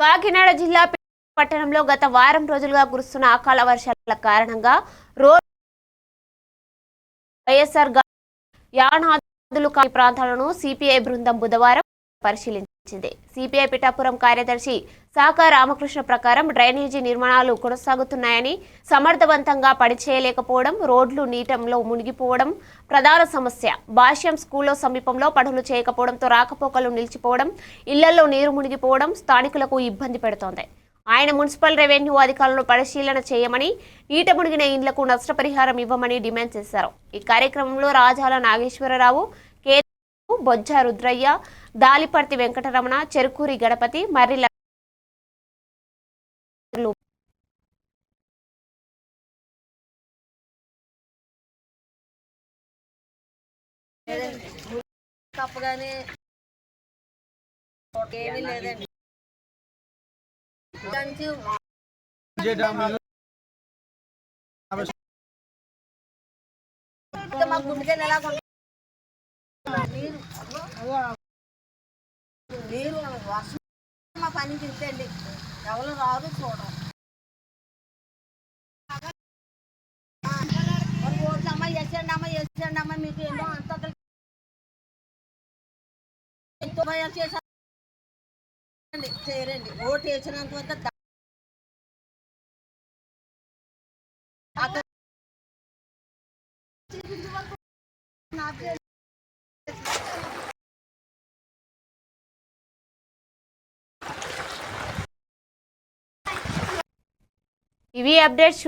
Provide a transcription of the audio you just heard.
కాకినాడ జిల్లా పట్టణంలో గత వారం రోజులుగా కురుస్తున్న అకాల వర్షాల కారణంగా రోడ్ వైఎస్ఆర్ యానాదులు కాని ప్రాంతాలను సిపిఐ బృందం బుధవారం ఇచ్చింది. సిపిఐ పిఠాపురం కార్యదర్శి సాకా రామకృష్ణ ప్రకారం డ్రైనేజీ నిర్మాణాలు కొనసాగుతున్నాయని సమర్థవంతంగా పనిచేయలేకపోవడం రోడ్లు నీటంలో మునిగిపోవడం ప్రధాన సమస్య. భాష్యం స్కూల్లో సమీపంలో పనులు చేయకపోవడంతో రాకపోకలు నిలిచిపోవడం ఇళ్ళలో నీరు మునిగిపోవడం స్థానికులకు ఇబ్బంది పెడుతోంది. ఆయన మున్సిపల్ రెవెన్యూ అధికారులను పరిశీలన చేయమని నీట మునిగిన ఇండ్లకు నష్టపరిహారం ఇవ్వమని డిమాండ్ చేశారు. ఈ కార్యక్రమంలో రాజాల నాగేశ్వరరావు బొజ్జ రుద్రయ్య దాలిపర్తి వెంకటరమణ చెరుకూరి గణపతి మర్రి తప్పగానే ఏమీ లేదండి. దానికి ఇంకా ఎలా నీరు వర్షం మా పని తింటండి ఎవరు రాదు చూడరు ఓట్లు అమ్మ వేసేయండి అమ్మ అమ్మ మీకు ఎన్నో అంత ఎంతో భయం చేశారండి చేయరండి ఓటు వేసినంత వద్ద నాకు ఇవి అప్డేట్స్